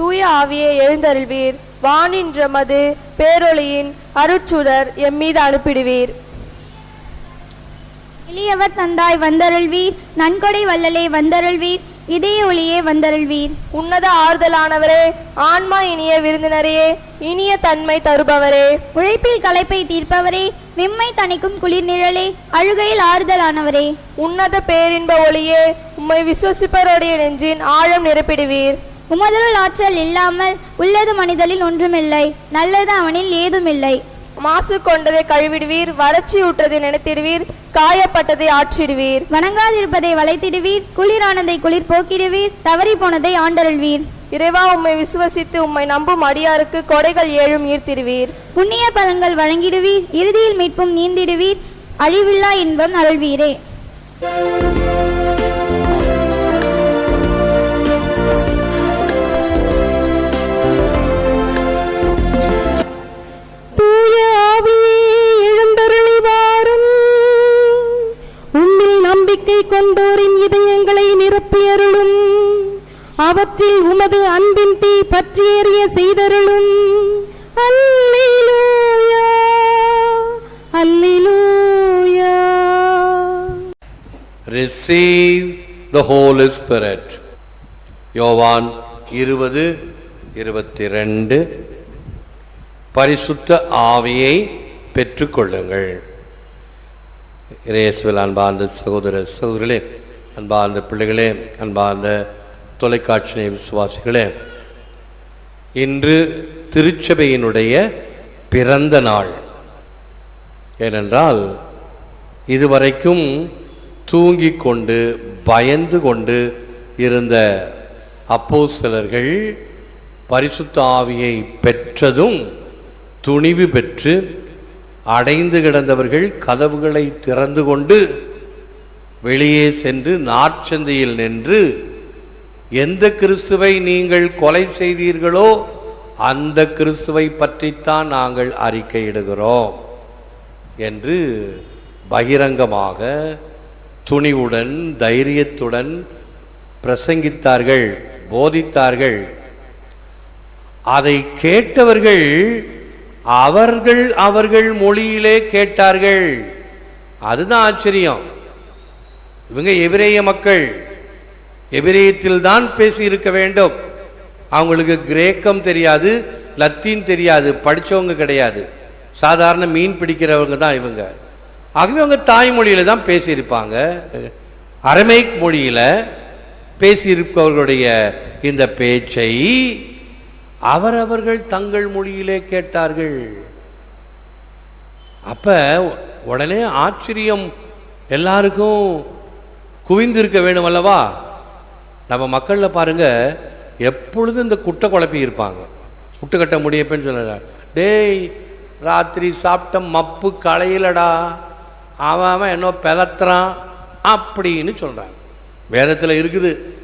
தூய ஆவியை எழுந்தருள்வீர். வானின்றமது பேரொளியின் அருட்சுடர் எம்மீது அனுப்பிடுவீர். எளியவர் தந்தாய் வந்தருள்வீர். நன்கொடை வள்ளலே வந்தருள்வீர். இதய ஒளியே வந்தருள்வீர். உன்னத ஆறுதலானவரே ஆன்மா இனிய விருந்தினரே இனிய தன்மை தருபவரே. உழைப்பில் களைப்பை தீர்ப்பவரே விம்மை தணிக்கும் குளிர் நிழலே அழுகையில் ஆறுதலானவரே. உன்னத பேரின்ப ஒளியே உம்மை விசுவசிப்பவருடைய நெஞ்சின் ஆழம் நிரப்பிடுவீர். உமதருள் ஆற்றல் இல்லாமல் உள்ளது மனிதனில் ஒன்றுமில்லை நல்லது அவனில் ஏதுமில்லை. மாசு கொண்டதை கழுவிடுவீர் வறட்சி ஊற்றதை நினைத்திடுவீர் காயப்பட்டதை ஆற்றிடுவீர். வணங்காதிருப்பதை வளைத்திடுவீர் குளிரானதை குளிர் போக்கிடுவீர் தவறி போனதை ஆண்டருள்வீர். இறைவா உம்மை விசுவசித்து உம்மை நம்பும் அடியாருக்கு கொடைகள் ஏழும் ஈர்த்திடுவீர். புண்ணிய பலன்கள் வழங்கிடுவீர் இறுதியில் மீட்பும் நீந்திடுவீர் அழிவில்லா இன்பம் அருள்வீரே. கொண்டோரின் இதயங்களை நிரப்பியருளும். அவற்றில் உமது அன்பின் தீ பற்றியேறிய செய்தருளும். அல்லேலூயா அல்லேலூயா. ரிசீவ் த Holy யோவான் இருபது இருபத்தி ரெண்டு பரிசுத்த ஆவியை பெற்றுக்கொள்ளுங்கள். இயேசுவில் அன்பார்ந்த சகோதர சகோதரிகளே அன்பார்ந்த பிள்ளைகளே அன்பார்ந்த தொலைக்காட்சி விசுவாசிகளே இன்று திருச்சபையினுடைய பிறந்த நாள். ஏனென்றால் இதுவரைக்கும் தூங்கிக் கொண்டு பயந்து கொண்டு இருந்த அப்போ பரிசுத்த ஆவியை பெற்றதும் துணிவு பெற்று அடைந்து கிடந்தவர்கள் கதவுகளை திறந்து கொண்டு வெளியே சென்று நாற்சந்தையில் நின்று எந்த கிறிஸ்துவை நீங்கள் கொலை செய்தீர்களோ அந்த கிறிஸ்துவை பற்றித்தான் நாங்கள் அறிக்கையிடுகிறோம் என்று பகிரங்கமாக துணிவுடன் தைரியத்துடன் பிரசங்கித்தார்கள் போதித்தார்கள். அதை கேட்டவர்கள் அவர்கள் அவர்கள் மொழியிலே கேட்டார்கள். அதுதான் ஆச்சரியம். இவங்க எபிரேய மக்கள். எபிரேயத்தில் தான் பேசி இருக்க வேண்டும். அவங்களுக்கு கிரேக்கம் தெரியாது லத்தீன் தெரியாது படிச்சவங்க கிடையாது. சாதாரண மீன் பிடிக்கிறவங்க தான் இவங்க. ஆகவே அவங்க தாய்மொழியில் தான் பேசியிருப்பாங்க. அரமைக் மொழியில் பேசியிருப்பவர்களுடைய இந்த பேச்சை அவரவர்கள் தங்கள் மொழியிலே கேட்டார்கள். அப்ப உடனே ஆச்சரியம் எல்லாருக்கும் குவிந்திருக்க வேணும் அல்லவா? நம்ம மக்களில் பாருங்க எப்பொழுதும் இந்த குட்டை குழப்பி இருப்பாங்க. குட்டை கட்ட முடியப்பேன்னு சொல்ல டேய் ராத்திரி சாப்பிட்ட மப்பு களையிலடா. அவன் அவன் என்ன பெலத்துறான். அப்படின்னு சொல்கிறாங்க வேதத்தில் இருக்குது.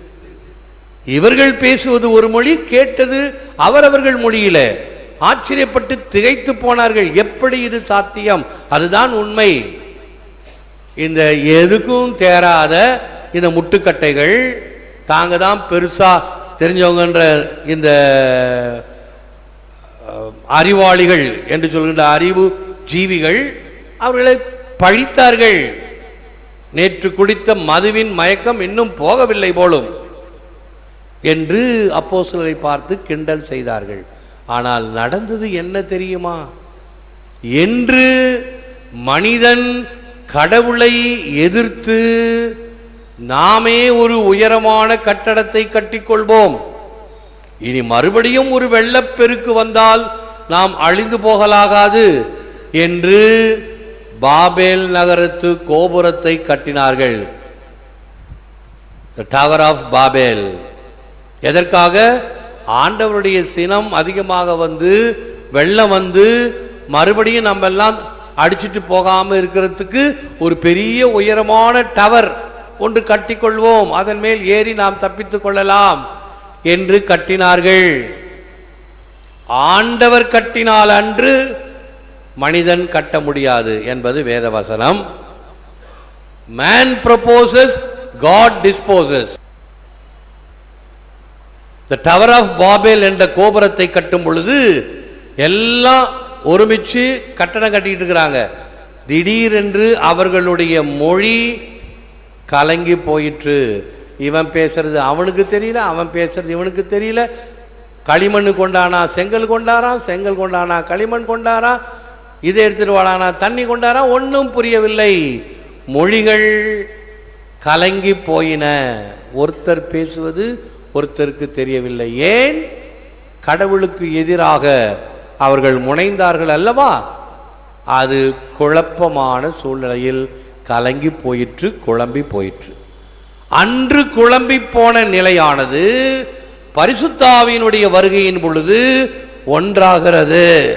இவர்கள் பேசுவது ஒரு மொழி கேட்டது அவரவர்கள் மொழியில. ஆச்சரியப்பட்டு திகைத்து போனார்கள். எப்படி இது சாத்தியம்? அதுதான் உண்மை. இந்த எதுக்கும் தேராத இந்த முட்டுக்கட்டைகள் தாங்க தான் பெருசா தெரிஞ்சவங்கன்ற இந்த அறிவாளிகள் என்று சொல்கின்ற அறிவு ஜீவிகள் அவர்களை பழித்தார்கள். நேற்று குடித்த மதுவின் மயக்கம் இன்னும் போகவில்லை போலும். என்று அப்போஸ்தலரை பார்த்து கிண்டல் செய்தார்கள். ஆனால் நடந்தது என்ன தெரியுமா? என்று மனிதன் கடவுளை எதிர்த்து நாமே ஒரு உயரமான கட்டடத்தை கட்டிக்கொள்வோம். இனி மறுபடியும் ஒரு வெள்ளப்பெருக்கு வந்தால் நாம் அழிந்து போகலாகாது என்று பாபேல் நகரத்து கோபுரத்தை கட்டினார்கள். டவர் ஆஃப் பாபேல் எதற்காக? ஆண்டவருடைய சினம் அதிகமாக வந்து வெள்ளம் வந்து மறுபடியும் நம்ம எல்லாம் அடிச்சுட்டு போகாம இருக்கிறதுக்கு ஒரு பெரிய உயரமான டவர் ஒன்று கட்டிக்கொள்வோம். அதன் மேல் ஏறி நாம் தப்பித்துக் கொள்ளலாம் என்று கட்டினார்கள். ஆண்டவர் கட்டினால் அன்று மனிதன் கட்ட முடியாது என்பது வேதவசனம். மேன் ப்ரப்போசஸ் காட் டிஸ்போசஸ் இந்த டவர் ஆஃப் பாபேல் என்ற கோபுரத்தை கட்டும் பொழுது எல்லாம் ஒருமிச்சு கட்டணம் கட்டிக்கிட்டு இருக்கிறாங்க. திடீரென்று அவர்களுடைய மொழி கலங்கி போயிற்று. இவன் பேசுறது அவனுக்கு தெரியல அவன் பேசுறது இவனுக்கு தெரியல. களிமண் கொண்டானா செங்கல் கொண்டாரான் செங்கல் கொண்டானா களிமண் கொண்டாரா இதை எடுத்துட்டு வாடானா தண்ணி கொண்டாரா ஒன்றும் புரியவில்லை. மொழிகள் கலங்கி போயின. ஒருத்தர் பேசுவது ஒருத்தருக்கு தெரியவில்லை. ஏன்? கடவுளுக்கு எதிராக அவர்கள் முனைந்தார்கள் அல்லவா? அது குழப்பமான சூழ்நிலையில் கலங்கி போயிற்று குழம்பி போயிற்று. அன்று குழம்பி போன நிலையானது பரிசுத்தாவினுடைய வருகையின் பொழுது ஒன்றாகிறது.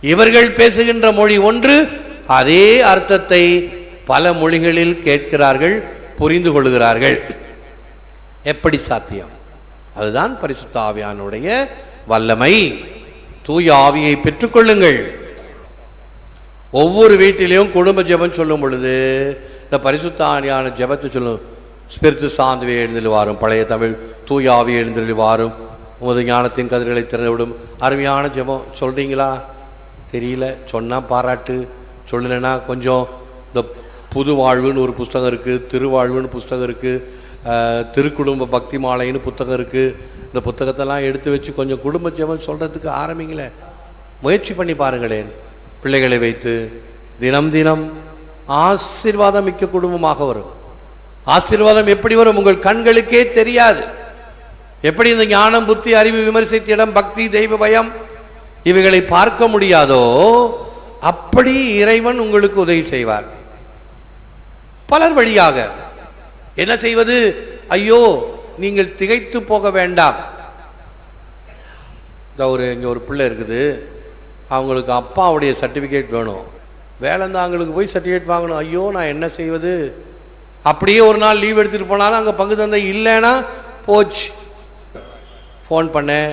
இவர்கள் பேசுகின்ற மொழி ஒன்று அதே அர்த்தத்தை பல மொழிகளில் கேட்கிறார்கள் புரிந்து கொள்கிறார்கள். எப்படி சாத்தியம்? அதுதான் பரிசுத்த ஆவியானுடைய வல்லமை. தூய ஆவியை பெற்றுக்கொள்ளுங்கள். ஒவ்வொரு வீட்டிலையும் குடும்ப ஜெபம் சொல்லும் பொழுது இந்த பரிசுத்த ஆவியான ஜெபத்தை சொல்லும் ஸ்பிரித்து சாந்துவே எழுந்தில் வாரும் பழைய தமிழ் தூய ஆவி எழுந்தல் வாரும் உமது ஞானத்தின் கதிர்களை திறந்துவிடும். அருமையான ஜெபம் சொல்றீங்களா? தெரியல சொன்னா பாராட்டு. சொல்லலைன்னா கொஞ்சம் இந்த புது வாழ்வுன்னு ஒரு புஸ்தகம் இருக்குது திருவாழ்வுன்னு புஸ்தகம் இருக்குது திருக்குடும்ப பக்தி மாலைன்னு புத்தகம் இருக்குது இந்த புத்தகத்தெல்லாம் எடுத்து வச்சு கொஞ்சம் குடும்ப ஜெபம் சொல்கிறதுக்கு ஆரம்பிங்களேன் முயற்சி பண்ணி பாருங்களேன். பிள்ளைகளை வைத்து தினம் தினம் ஆசீர்வாதம் மிக்க குடும்பமாக வரும். ஆசீர்வாதம் எப்படி வரும்? உங்கள் கண்களுக்கே தெரியாது. எப்படி இந்த ஞானம் புத்தி அறிவு விமர்சித்திடம் பக்தி தெய்வ பயம் இவைகளை பார்க்க முடியாதோ அப்படி இறைவன் உங்களுக்கு உதவி செய்வார். பலர் வழியாக என்ன செய்வது? ஐயோ நீங்கள் திகைத்து போக வேண்டாம். இந்த ஒரு இங்கே ஒரு பிள்ளை இருக்குது. அவங்களுக்கு அப்பாவுடைய சர்டிஃபிகேட் வேணும். வேலைந்தாங்களுக்கு போய் சர்டிஃபிகேட் வாங்கணும். ஐயோ நான் என்ன செய்வது? அப்படியே ஒரு நாள் லீவ் எடுத்துகிட்டு போனாலும் அங்கே பங்கு தந்தை இல்லைன்னா போச்சு. ஃபோன் பண்ணேன்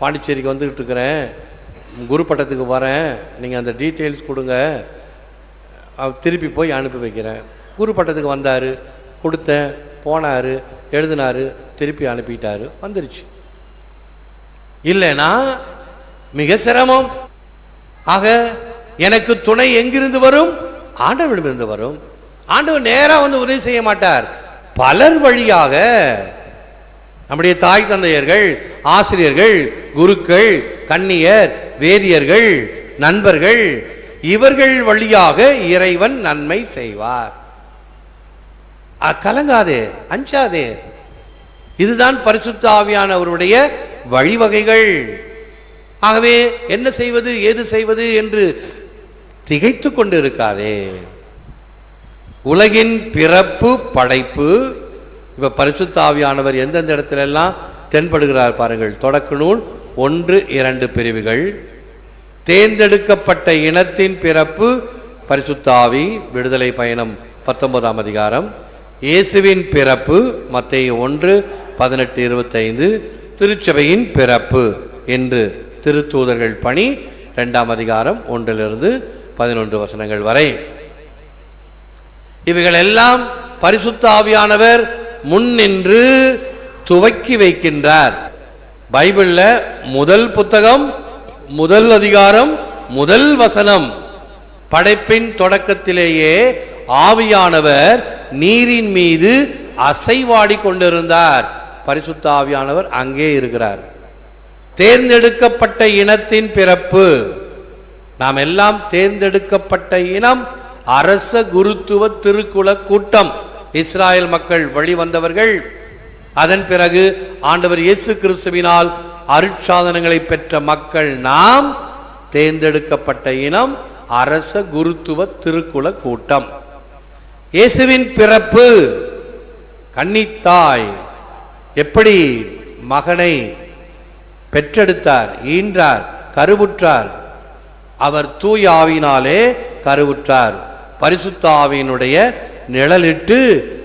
பாண்டிச்சேரிக்கு வந்துக்கிட்டு இருக்கிறேன். குரு பட்டத்துக்கு வரேன். நீங்கள் அந்த டீட்டெயில்ஸ் கொடுங்க. திருப்பி போய் அனுப்பி வைக்கிறேன். குரு பட்டத்துக்கு வந்தார். கொடுத்தேன் போனார் எழுதினாரு திருப்பி அனுப்பிட்டார் வந்துருச்சு. இல்லைனா மிக சிரமம். ஆக எனக்கு துணை எங்கிருந்து வரும்? ஆண்டவரிடமிருந்து வரும். ஆண்டவர் நேராக வந்து உதவி செய்ய மாட்டார். பலர் வழியாக நம்முடைய தாய் தந்தையர்கள் ஆசிரியர்கள் குருக்கள் கன்னியர் வேதியர்கள் நண்பர்கள் இவர்கள் வழியாக இறைவன் நன்மை செய்வார். கலங்காதே அஞ்சாதே. இதுதான் பரிசுத்த ஆவியானவருடைய வழிவகைகள். ஆகவே என்ன செய்வது ஏது செய்வது என்று திகைத்து கொண்டு இருக்காதே உலகின் பிறப்பு படைப்பு இப்ப பரிசுத்த ஆவியானவர் எந்தெந்த இடத்துல எல்லாம் தென்படுகிறார் பாருங்கள். தொடக்க நூல் ஒன்று இரண்டு பிரிவுகள். தேர்ந்தெடுக்கப்பட்ட இனத்தின் பிறப்பு பரிசுத்தாவி விடுதலை பயணம் பத்தொன்பதாம் அதிகாரம். இயேசுவின் பிறப்பு மத்திய ஒன்று பதினெட்டு இருபத்தைந்து திருச்சபையின் பிறப்பு என்று திருத்தூதர்கள் பணி இரண்டாம் அதிகாரம் ஒன்றிலிருந்து பதினொன்று வசனங்கள் வரை. இவைகள் எல்லாம் பரிசுத்த ஆவியானவர் முன்னின்று துவக்கி வைக்கின்றார். பைபிள்ல முதல் புத்தகம் முதல் அதிகாரம் முதல் வசனம். படைப்பின் தொடக்கத்திலேயே ஆவியானவர் நீரின் மீது அசைவாடி கொண்டிருந்தார் பரிசுத்தாவியானவர் அங்கே இருக்கிறார். தேர்ந்தெடுக்கப்பட்ட இனத்தின் பிறப்பு. நாம் எல்லாம் தேர்ந்தெடுக்கப்பட்ட இனம் அரச குருத்துவ திருக்குல கூட்டம். இஸ்ராயல் மக்கள் வழிவந்தவர்கள். அதன் பிறகு ஆண்டவர் இயேசு கிறிஸ்துவினால் அருட்சாதனங்களை பெற்ற மக்கள் நாம் தேர்ந்தெடுக்கப்பட்ட இனம் அரச குருத்துவ திருக்குல கூட்டம். இயேசுவின் பிறப்பு கன்னித்தாய். எப்படி மகனை பெற்றெடுத்தார் ஈன்றார் கருவுற்றார்? அவர் தூய் ஆவினாலே கருவுற்றார். பரிசுத்த ஆவியினுடைய நிழலிட்டு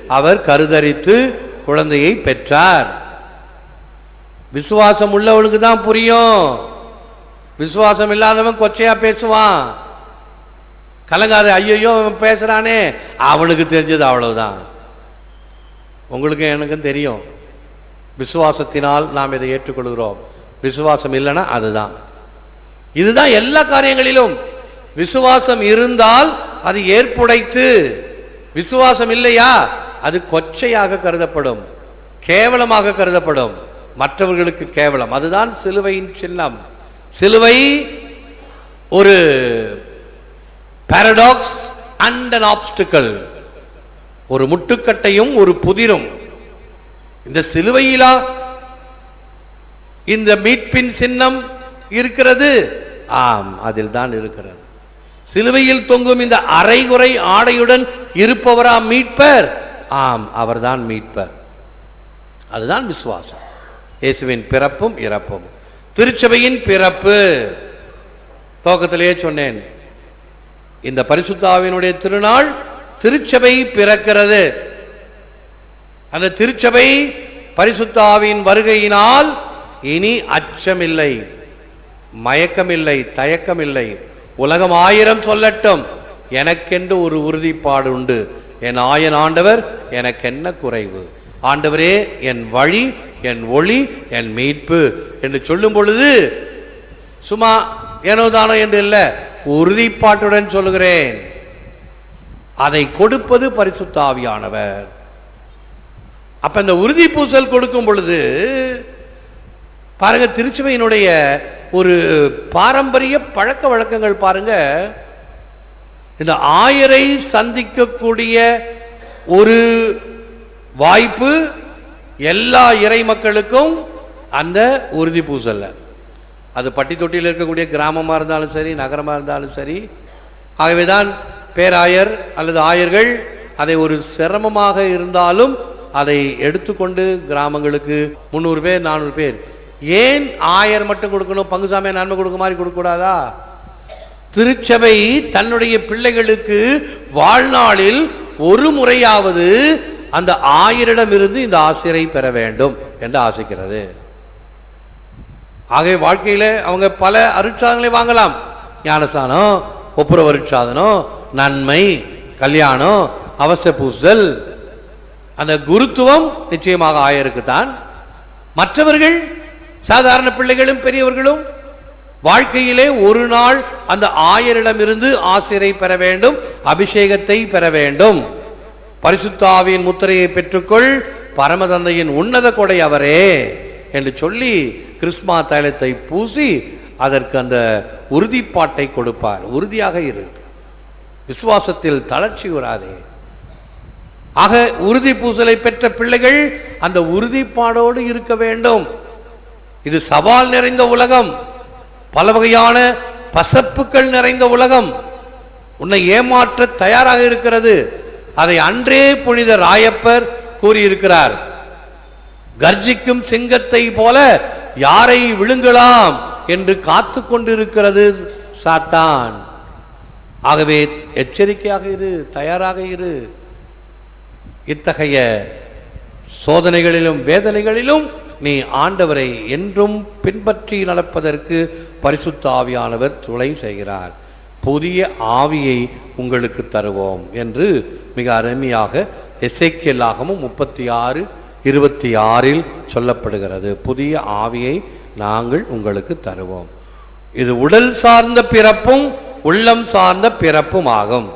அவர் கருதரித்து குழந்தையை பெற்றார். விசுவாசம் உள்ளவனுக்கு தான் புரியும். விசுவாசம் இல்லாதவன் கொச்சையா பேசுவான். கலங்காத ஐயோ பேசுறானே. அவனுக்கு தெரிஞ்சது அவ்வளவுதான். உங்களுக்கு எனக்கும் தெரியும். விசுவாசத்தினால் நாம் இதை ஏற்றுக்கொள்கிறோம். விசுவாசம் இல்லைன்னா அதுதான். இதுதான் எல்லா காரியங்களிலும். விசுவாசம் இருந்தால் அது ஏற்புடைத்து. விசுவாசம் இல்லையா? அது கொச்சையாக கருதப்படும். கேவலமாக கருதப்படும். மற்றவர்களுக்கு கேவலம். அதுதான் சிலுவையின் சின்னம். சிலுவை ஒரு பாரடாக்ஸ் அண்ட் அன் obstacle. ஒரு முட்டுக்கட்டையும் ஒரு புதிரும். இந்த சிலுவையிலா இந்த மீட்பின் சின்னம் இருக்கிறது? ஆம் அதில் தான் இருக்கிறது. சிலுவையில் தொங்கும் இந்த அரைகுறை ஆடையுடன் இருப்பவரா மீட்பர்? ஆம் அவர்தான் மீட்பர். அதுதான் விசுவாசம். இயேசுவின் பிறப்பும் இறப்பும். திருச்சபையின் பிறப்பு. துவக்கத்திலேயே சொன்னேன். இந்த பரிசுத்தாவினுடைய திருநாள் திருச்சபை பிறக்கிறது. அந்த திருச்சபை பரிசுத்தாவின் வருகையினால் இனி அச்சமில்லை மயக்கமில்லை தயக்கமில்லை. உலகம் ஆயிரம் சொல்லட்டும் எனக்கென்று ஒரு உறுதிப்பாடு உண்டு. என் ஆயன் ஆண்டவர் எனக்கென்ன குறைவு? ஆண்டவரே என் வழி என் ஒளி என் மீட்பு என்று சொல்லும் பொழுது சும்மா ஏனோ தானோ என்று இல்லை. உறுதிப்பாட்டுடன் சொல்லுகிறேன். அதை கொடுப்பது பரிசுத்தாவியானவர். அப்ப இந்த உறுதி பூசல் கொடுக்கும் பொழுது பாருங்க திருச்சபையினுடைய ஒரு பாரம்பரிய பழக்க வழக்கங்கள் பாருங்க. இந்த ஆயரை சந்திக்கக்கூடிய ஒரு வாய்ப்பு எல்லா இறை மக்களுக்கும் அந்த உறுதி பூசல்ல அது பட்டி தொட்டியில் இருக்கக்கூடிய கிராமமாக இருந்தாலும் சரி நகரமாக இருந்தாலும் சரி. ஆகவேதான் பேராயர் அல்லது ஆயர்கள் அதை ஒரு சிரமமாக இருந்தாலும் அதை எடுத்துக்கொண்டு கிராமங்களுக்கு முந்நூறு பேர் நானூறு பேர். ஏன் ஆயர் மட்டும் கொடுக்கணும் பங்குசாமியை நன்மை கொடுக்க மாதிரி கொடுக்கக்கூடாதா? திருச்சபை தன்னுடைய பிள்ளைகளுக்கு வாழ்நாளில் ஒரு முறையாவது அந்த ஆயரிடமிருந்து இந்த ஆசிரியரை பெற வேண்டும் என்று ஆசைக்கிறது. ஆகவே வாழ்க்கையில் அவங்க பல அருட்சாதனங்களை வாங்கலாம். ஞானசானம் ஒப்புரவு அருட்சாதனம் நன்மை கல்யாணம் அவசர பூசுதல். அந்த குருத்துவம் நிச்சயமாக ஆயருக்கு தான். மற்றவர்கள் சாதாரண பிள்ளைகளும் பெரியவர்களும் வாழ்க்கையிலே ஒரு நாள் அந்த ஆயரிடமிருந்து ஆசிரை பெற வேண்டும் அபிஷேகத்தை பெற வேண்டும். பரிசுத்தாவின் முத்திரையை பெற்றுக்கொள் பரமதந்தையின் உன்னத கொடை அவரே என்று சொல்லி கிறிஸ்மா தைலத்தை பூசி அதற்கு அந்த உறுதிப்பாட்டை கொடுப்பார். உறுதியாக இரு. விசுவாசத்தில் தளர்ச்சி வராதே. ஆக உறுதி பூசலை பெற்ற பிள்ளைகள் அந்த உறுதிப்பாடோடு இருக்க வேண்டும். இது சவால் நிறைந்த உலகம். பல வகையான பசப்புகள் நிறைந்த உலகம். உன்னை ஏமாற்ற தயாராக இருக்கிறது. அதை அன்றே புனித ராயப்பர் கூறியிருக்கிறார். கர்ஜிக்கும் சிங்கத்தை போல யாரை விழுங்கலாம் என்று காத்து கொண்டிருக்கிறது சாத்தான். ஆகவே எச்சரிக்கையாக இரு தயாராக இரு. இத்தகைய சோதனைகளிலும் வேதனைகளிலும் நீ ஆண்டவரை என்றும் பின்பற்றி நடப்பதற்கு பரிசுத்த ஆவியானவர் துணை செய்கிறார். புதிய ஆவியை உங்களுக்கு தருவோம் என்று மிக அருமையாக எசைக்கியலாகவும் முப்பத்தி ஆறு இருபத்தி ஆறில் சொல்லப்படுகிறது. புதிய ஆவியை நாங்கள் உங்களுக்கு தருவோம். இது உடல் சார்ந்த பிறப்பும் உள்ளம் சார்ந்த பிறப்பும் ஆகும்.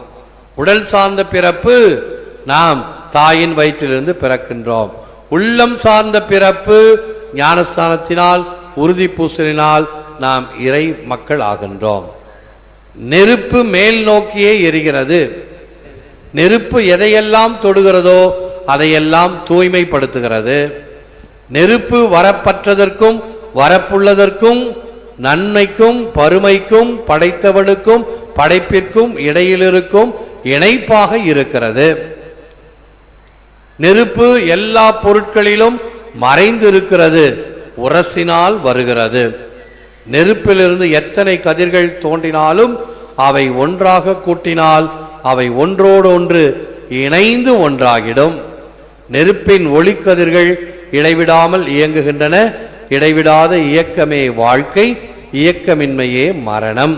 உடல் சார்ந்த பிறப்பு நாம் தாயின் வயிற்றிலிருந்து பிறக்கின்றோம். உள்ளம் சார்ந்த பிறப்பு ஞானஸ்தானத்தினால் உறுதி பூசலினால் நாம் இறை மக்கள் ஆகின்றோம். நெருப்பு மேல் நோக்கியே எரிகிறது. நெருப்பு எதையெல்லாம் தொடுகிறதோ அதையெல்லாம் தூய்மைப்படுத்துகிறது. நெருப்பு வரப்பற்றதற்கும் வரப்புள்ளதற்கும் நன்மைக்கும் பருமைக்கும் படைத்தவனுக்கும் படைப்பிற்கும் இடையிலிருக்கும் இணைப்பாக இருக்கிறது. நெருப்பு எல்லா பொருட்களிலும் மறைந்திருக்கிறது உரசினால் வருகிறது. நெருப்பிலிருந்து எத்தனை கதிர்கள் தோன்றினாலும் அவை ஒன்றாக கூட்டினால் அவை ஒன்றோடு ஒன்று இணைந்து ஒன்றாகிடும். நெருப்பின் ஒளிக்கதிர்கள் இடைவிடாமல் இயங்குகின்றன. இடைவிடாத இயக்கமே வாழ்க்கை இயக்கமின்மையே மரணம்.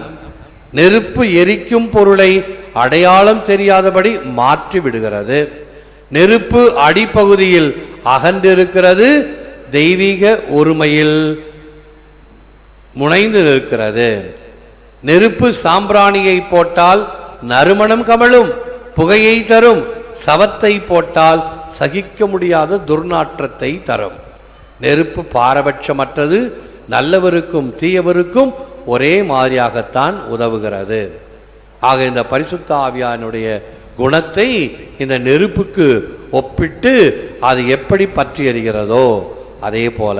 நெருப்பு எரிக்கும் பொருளை அடையாளம் தெரியாதபடி மாற்றி விடுகிறது நெருப்பு அடிப்பகுதியில் அகன்றிருக்கிறது தெய்வீக ஒருமையில் முனைந்து நிற்கிறது நெருப்பு சாம்பிராணியை போட்டால் நறுமணம் கமழும் புகையை தரும் சவத்தை போட்டால் சகிக்க முடியாத துர்நாற்றத்தை தரும். நெருப்பு பாரபட்சமற்றது நல்லவருக்கும் தீயவருக்கும் ஒரே மாதிரியாகத்தான் உதவுகிறது. ஆக இந்த பரிசுத்த ஆவியானுடைய குணத்தை இந்த நெருப்புக்கு ஒப்பிட்டு அது எப்படி பற்றி எறிகிறதோ அதே போல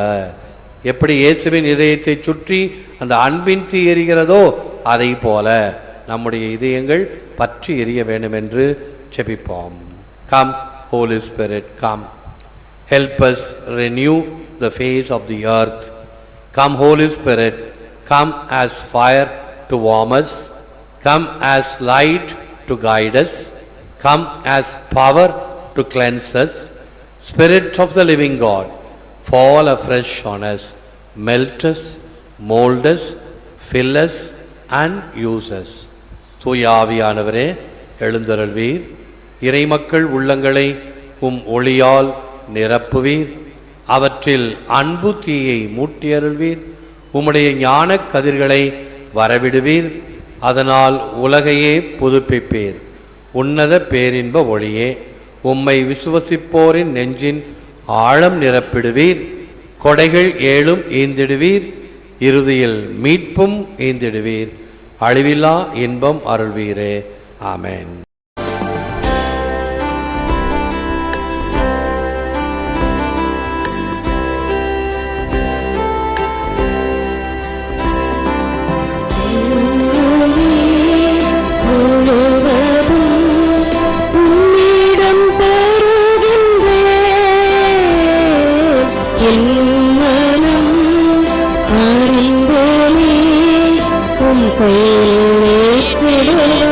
எப்படி இயேசுவின் இதயத்தை சுற்றி அந்த அன்பின் தீ எறிகிறதோ அதை போல நம்முடைய இதயங்கள் பற்றி எரிய வேண்டும் என்று செபிப்போம். Come Holy spirit come help us renew the face of the earth. Come, Holy Spirit, come as fire to warm us, come as light to guide us, come as power to cleanse us. Spirit of the living God, fall afresh on us, melt us, mold us, fill us, and use us. தூய ஆவியானவரே எழுந்தருள்வீர் இறைமக்கள் உள்ளங்களை உம் ஒளியால் நிரப்புவீர். அவற்றில் அன்பு தீயை மூட்டியருள்வீர். உம்முடைய ஞானக் கதிர்களை வரவிடுவீர். அதனால் உலகையே புதுப்பிப்பீர். உன்னத பேரின்ப ஒளியே உம்மை விசுவசிப்போரின் நெஞ்சின் ஆழம் நிரப்பிடுவீர். கொடைகள் ஏழும் ஈந்திடுவீர். இறுதியில் மீட்பும் ஈந்திடுவீர். அழிவில்லா இன்பம் அருள்வீரே. ஆமேன். കൊയ്യേറ്റിടുവാൻ